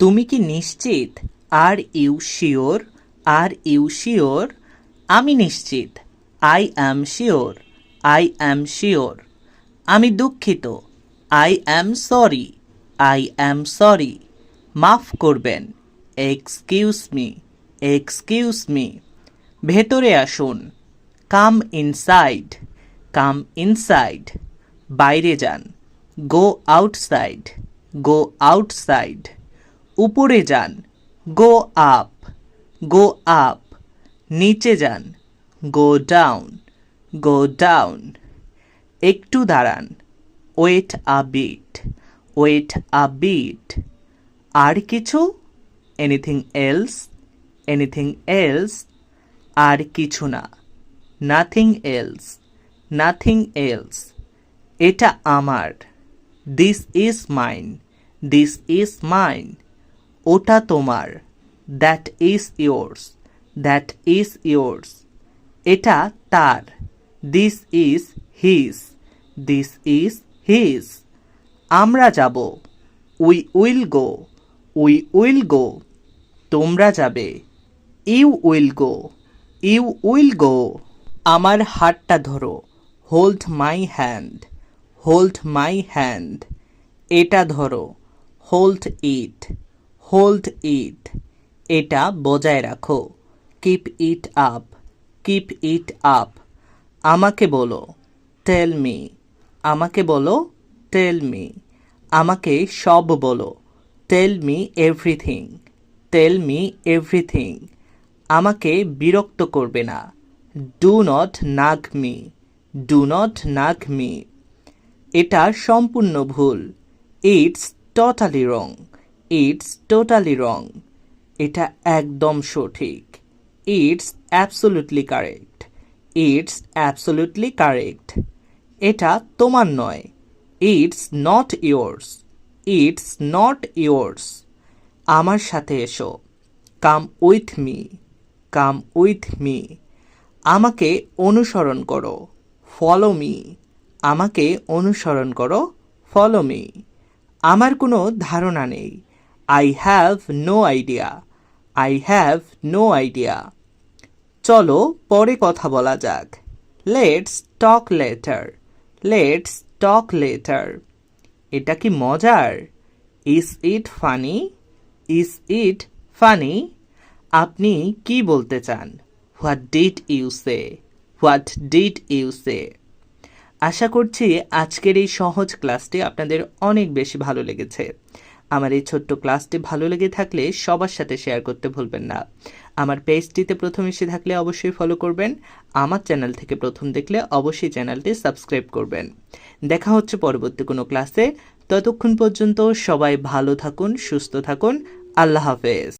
তুমি কি নিশ্চিত? Are you sure are you sure আমি নিশ্চিত। I am sure I am sure আমি দুঃখিত। I am sorry I am sorry মাফ করবেন। এক্সকিউজ মি এক্সকিউজ মি ভেতরে আসুন। কাম ইনসাইড কাম ইনসাইড বাইরে যান। গো আউটসাইড গো আউটসাইড উপরে যান। গো আপ গো আপ নিচে যান। গো ডাউন গো ডাউন একটু দাঁড়ান। Wait a bit wait a bit আর কিছু? এনিথিং এলস এনিথিং এলস আর কিছু না। নাথিং এলস নাথিং এলস এটা আমার। This is mine this is mine ওটা তোমার। That is yours that is yours এটা তার। This is his this is his আমরা যাব। We will go we will go তোমরা যাবে। You will go you will go আমার হাতটা ধরো। Hold my hand hold my hand এটা ধরো। হোল্ড ইট হোল্ড ইট এটা বজায় রাখো। Keep it up keep it up আমাকে বলো টেল মি আমাকে বলো টেল মি আমাকে সব বলো tell me everything tell me everything আমাকে বিরক্ত করবে না। Do not nag me do not nag me এটা সম্পূর্ণ ভুল। It's totally wrong it's totally wrong এটা একদম সঠিক। It's absolutely correct it's absolutely correct এটা তোমার নয়। It's not yours it's not yours আমার সাথে এসো। Come with me come with me আমাকে অনুসরণ করো। ফলো মি আমাকে অনুসরণ করো। ফলো মি আমার কোনো ধারণা নেই। I have no idea I have no idea চলো পরে কথা বলা যাক। Let's talk later let's talk later এটা কি মজার? Is it funny is it funny আপনি কি বলতে চান? What did you say what did you say আশা করছি আজকের এই সহজ ক্লাসটি আপনাদের অনেক বেশি ভালো লেগেছে। আমার এই ছোট্ট ক্লাসটি ভালো লেগে থাকলে সবার সাথে শেয়ার করতে ভুলবেন না। আমার পেজটিতে প্রথম এসে থাকলে অবশ্যই ফলো করবেন। আমার চ্যানেল থেকে প্রথম দেখলে অবশ্যই চ্যানেলটি সাবস্ক্রাইব করবেন। দেখা হচ্ছে পরবর্তী কোনো ক্লাসে ততক্ষণ পর্যন্ত সবাই ভালো থাকুন, সুস্থ থাকুন। আল্লাহ হাফেজ।